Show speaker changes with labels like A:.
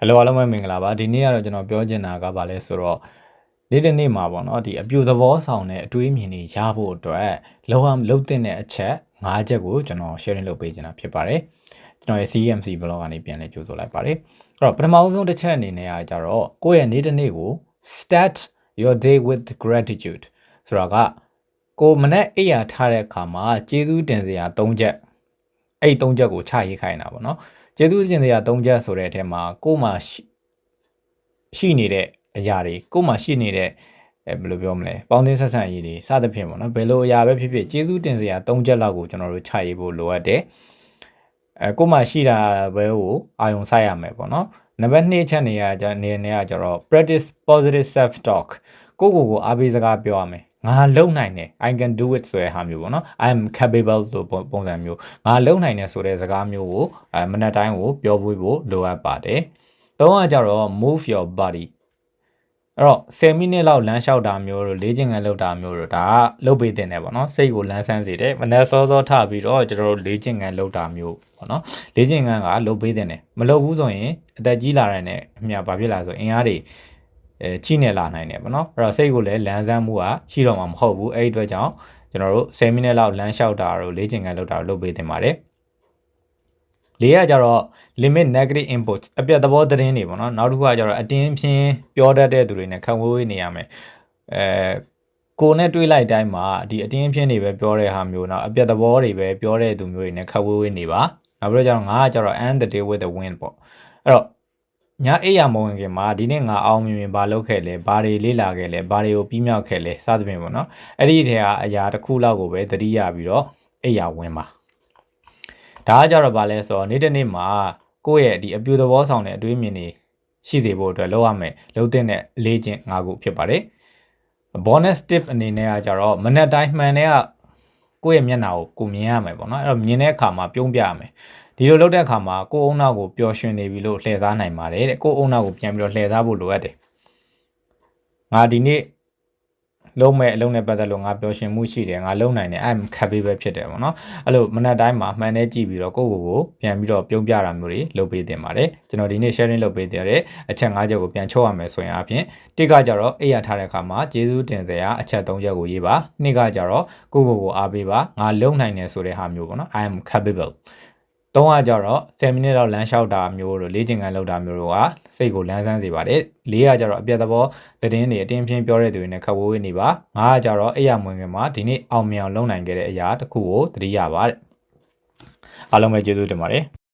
A: ဟယ်လိုအားလုံးပဲမင်္ဂလာပါဒီနေ့ကတော့ကျွန်တော်ပြောချင်တာကဘာလဲဆိုတော့နေ့တစ်နေ့မှာပေါ့နော်ဒီအပြူသဘောဆောင်တဲ့အတွေးအမြင်တွေရဖို့အတွက်လောအောင်လုံးတင်တဲ့အချက်၅ချက်ကိုကျွန်တော် sharing လုပ်ပေးချင်တာဖြစ်ပါတယ်ကျွန်တော်ရဲ့ CMC blog ကနေပြန်လည်ကြိုဆိုလိုက်ပါတယ်အဲ့တော့ပထမဆုံးတစ်ချက်အနေနဲ့ကကြတော့ကိုယ့်ရဲ့နေ့တစ်နေ့ကို start your day with gratitude ဆိုတာကကိုမနဲ့အိယာထားတဲ့အခါမှာကျေးဇူးတင်စရာ၃ချက်အဲ့၃ချက်ကိုချရေးခိုင်းတာပေါ့နော် ကျေးဇူးတင်စရာ၃ချက်ဆိုတဲ့အထက်မှာကို့မှာရှိရှိနေတဲ့အရာတွေကို့မှာရှိနေတဲ့အဲဘယ်လိုပြောမလဲပေါင်းသင်းဆက်ဆံရေးတွေစသဖြင့်ပေါ့နော်ဘယ်လိုအရာပဲဖြစ်ဖြစ်ကျေးဇူးတင်စရာ၃ချက်လောက်ကိုကျွန်တော်တို့ချရေးဖို့လိုအပ်တယ်အဲကို့မှာရှိတာပဲကိုအာယုံဆိုင်ရမယ်ပေါ့နော်နံပါတ်2ချက်နေရကြနေနေရကြတော့ practice positive self talk ကိုယ့်ကိုယ်ကိုအားပေးစကားပြောရမယ် ငါလုံနိုင်တယ် I can do it ဆိုတဲ့ဟာမျိုးပေါ့နော် I am capable ဆိုပုံစံမျိုးငါလုံနိုင်တယ်ဆိုတဲ့စကားမျိုးကိုအဲမနက်တိုင်းကိုပြောဖို့ဖို့လိုအပ်ပါတယ်သုံးကကြတော့ move your body အဲ့တော့10မိနစ်လောက်လမ်းလျှောက်တာမျိုးတို့လေ့ကျင့်ခန်းလုပ်တာမျိုးတို့ဒါကလုပ်ပေးတင်တယ်ပေါ့နော်စိတ်ကိုလန်းဆန်းစေတယ်မနက်စောစောထပြီးတော့ကျွန်တော်တို့လေ့ကျင့်ခန်းလုပ်တာမျိုးပေါ့နော်လေ့ကျင့်ခန်းကလုပ်ပေးတင်တယ်မလုပ်ဘူးဆိုရင်အသက်ကြီးလာတဲ့နဲ့အမြဘာဖြစ်လာဆိုအင်အားတွေ အဲချိနေလာနိုင်တယ်ပေါ့နော်အဲ့တော့စိတ်ကိုလည်းလန်းဆန်းမှုကရှိတော့မှာမဟုတ်ဘူးအဲ့ဒီအတွက်ကြောင့်ကျွန်တော်တို့10မိနစ်လောက်လမ်းလျှောက်တာတို့လေ့ကျင့်ခန်းလုပ်တာတို့လုပ်ပေးတင်ပါတယ်လေးကကြတော့ limit negative inputs အပြတ်သဘောသတင်းတွေပေါ့နော်နောက်တစ်ခုကကြတော့အတင်းဖြင်းပြောတတ်တဲ့သူတွေနဲ့ခံဝေးဝေးနေရမယ်အဲကိုနဲ့တွေးလိုက်တိုင်းမှာဒီအတင်းဖြင်းတွေပဲပြောတဲ့ဟာမျိုးနော်အပြတ်သဘောတွေပဲပြောတဲ့သူမျိုးတွေနဲ့ခက်ဝေးဝေးနေပါနောက်ပြီးတော့ကျတော့ငါကကြတော့ end the day with the win ပေါ့အဲ့တော့ ညအိယာမဝင်ခင်မှာဒီနေ့ငါအောင်မြင်မြင်ဘာလုပ်ခဲ့လဲဘာတွေလေ့လာခဲ့လဲဘာတွေကိုပြီးမြောက်ခဲ့လဲစသဖြင့်ပေါ့နော်အဲ့ဒီထဲကအရာတစ်ခုလောက်ကိုပဲသတိရပြီးတော့အိယာဝင်ပါဒါကကြတော့ဗာလဲဆိုတော့နေ့တစ်နေ့မှာကိုယ့်ရဲ့ဒီအပြူသဘောဆောင်တဲ့အတွေးမြင်တွေရှိစေဖို့အတွက်လုပ်ရမယ်လုပ်တဲ့လေ့ကျင့်၅ခုဖြစ်ပါတယ် bonus tip အနေနဲ့ကကြတော့မနက်တိုင်းမှန်တဲ့ကကိုယ့်ရဲ့မျက်နှာကိုကိုမြင်ရမယ်ပေါ့နော်အဲ့တော့မြင်တဲ့အခါမှာပြုံးပြရမယ် ဒီလိုလုပ်တဲ့အခါမှာကိုယ်အုံနောက်ကိုပျော်ရွှင်နေပြီလို့လှည့်စားနိုင်ပါတယ်တဲ့ကိုယ်အုံနောက်ကိုပြန်ပြီးတော့လှည့်စားဖို့လိုအပ်တယ်ငါဒီနေ့လုံးမဲ့အလုံးနဲ့ပတ်သက်လို့ငါပျော်ရွှင်မှုရှိတယ်ငါလုံနိုင်တယ် I'm capable ဖြစ်တယ်ပေါ့နော်အဲ့လိုမနက်တိုင်းမှာမှန်တဲ့ကြည့်ပြီးတော့ကိုယ့်ကိုယ်ကိုပြန်ပြီးတော့ပြုံးပြတာမျိုးတွေလုပ်ပေးတင်ပါတယ်ကျွန်တော်ဒီနေ့ sharing လုပ်ပေးတဲ့အချက်၅ချက်ကိုပြန်ချုပ်ရမယ်ဆိုရင်အပြင်တစ်ကကြတော့အိယာထားတဲ့အခါမှာကျေးဇူးတင်စရာအချက်၃ချက်ကိုရေးပါနှစ်ကကြတော့ကိုယ့်ကိုယ်ကိုအားပေးပါငါလုံနိုင်တယ်ဆိုတဲ့ဟာမျိုးပေါ့နော် I am capable သုံးကကြတော့10မိနစ်လောက်လမ်းလျှောက်တာမျိုးတို့လေ့ကျင့်ခန်းလုပ်တာမျိုးတို့ကစိတ်ကိုလန်းဆန်းစေပါတယ်လေးကကြတော့အပြတ်သဘောသတင်းတွေအတင်းပြင်းပြောတဲ့သူတွေနဲ့ခက်ဝေးဝေးနေပါငါးကကြတော့အိယာမွင်ခင်မှာဒီနေ့အောင်မြင်အောင်လုပ်နိုင်ခဲ့တဲ့အရာတစ်ခုကိုသတိရပါတဲ့အားလုံးပဲကျေးဇူးတင်ပါတယ်